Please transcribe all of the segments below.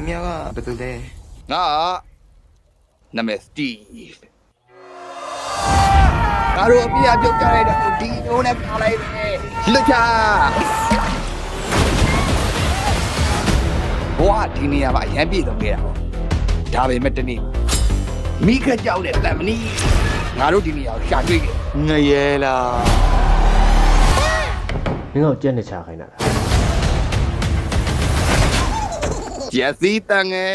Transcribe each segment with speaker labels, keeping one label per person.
Speaker 1: ခင်ဗျားကဘယ်သူလဲ
Speaker 2: ငါနာမည်စတီဗ်ငါတို့အပြစ်အပြုတ်ကြလိုက်တာကိုဒီနိုးနဲ့ပါလိုက်တယ်လွတ်ချဘဝဒီနေရာမှာအရန်ပြည့်စုံခဲ့တာပေါ့ဒါပေမဲ့တနေ့မိခကြောက်တဲ့တမနီငါတို့ဒီနေရာကိုရှာတွေ့ခဲ့ငရဲလား
Speaker 3: မင်းတို့ကြက်နေချခိုင်းတာလား
Speaker 2: ဂျက်စီတန်ငယ်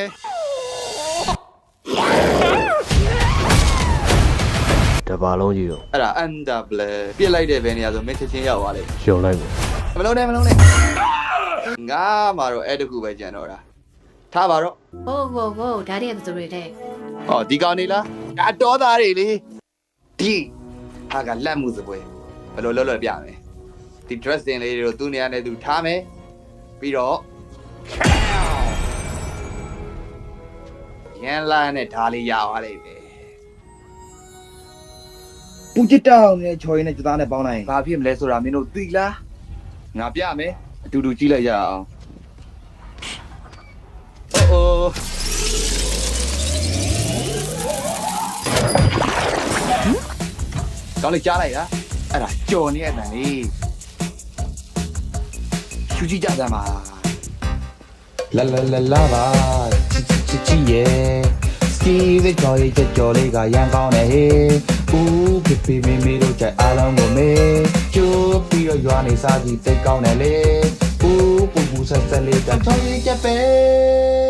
Speaker 3: တပါလုံးကြီးတော့
Speaker 2: အဲ့ဒါအန်ဒါဘလပြစ်လိုက်တဲ့ဘယ်နေရာဆိုမင်းချက်ချင်းရောက်သွားလိမ့်မယ်
Speaker 3: ရှုံလိုက်မယ်
Speaker 2: မလုံးနဲ့မလုံးနဲ့ငါမှာတော့အဲ့တခုပဲကြံတော့တာထားပါတော့
Speaker 4: ဟိုးဟိုးဟိုးဒါတွေကဘယ်သူတွေလဲ
Speaker 2: ဟောဒီကောင်နေလားဒါတော်သားတွေလေဒီဟာကလက်မှုစပွဲဘယ်လိုလွတ်လွတ်ပြမယ်ဒီ dressing လေးတွေကိုသူ့နေရာနဲ့သူထားမယ်ပြီးတော့ ရန်လာနဲ့ဓာလေးရသွားလိမ့်မယ်
Speaker 5: ပူချစ်တောင်းနဲ့ချော်ရင်းနဲ့ကြသားနဲ့ပေါင်းလိုက်ရင်
Speaker 2: ဘာဖြစ်မလဲဆိုတာမင်းတို့သိလားငါပြမယ်အတူတူကြည့်လိုက်ရအောင်အိုးကောင်းလေးကြားလိုက်လားအဲ့ဒါကြော်နေတဲ့အတန်လေးရှူကြည့်ကြစမ်းပါ
Speaker 6: လာလာလာလာပါချ စ်ချစ်ချစ်ချစ်ရဲ့စကီးတဲ့ကြော်လေးချက်ကြော်လေးကရန်ကောင်းတယ်ဟေးဦးဖေဖေမေမေတို့ကြိုက်အားလုံးကိုမေကျိုးပြီးတော့ရွာနေစားကြည့်သိတ်ကောင်းတယ်လေဦးပူပူဆက်ဆက်လေးကကြော်လေးချက်ပဲ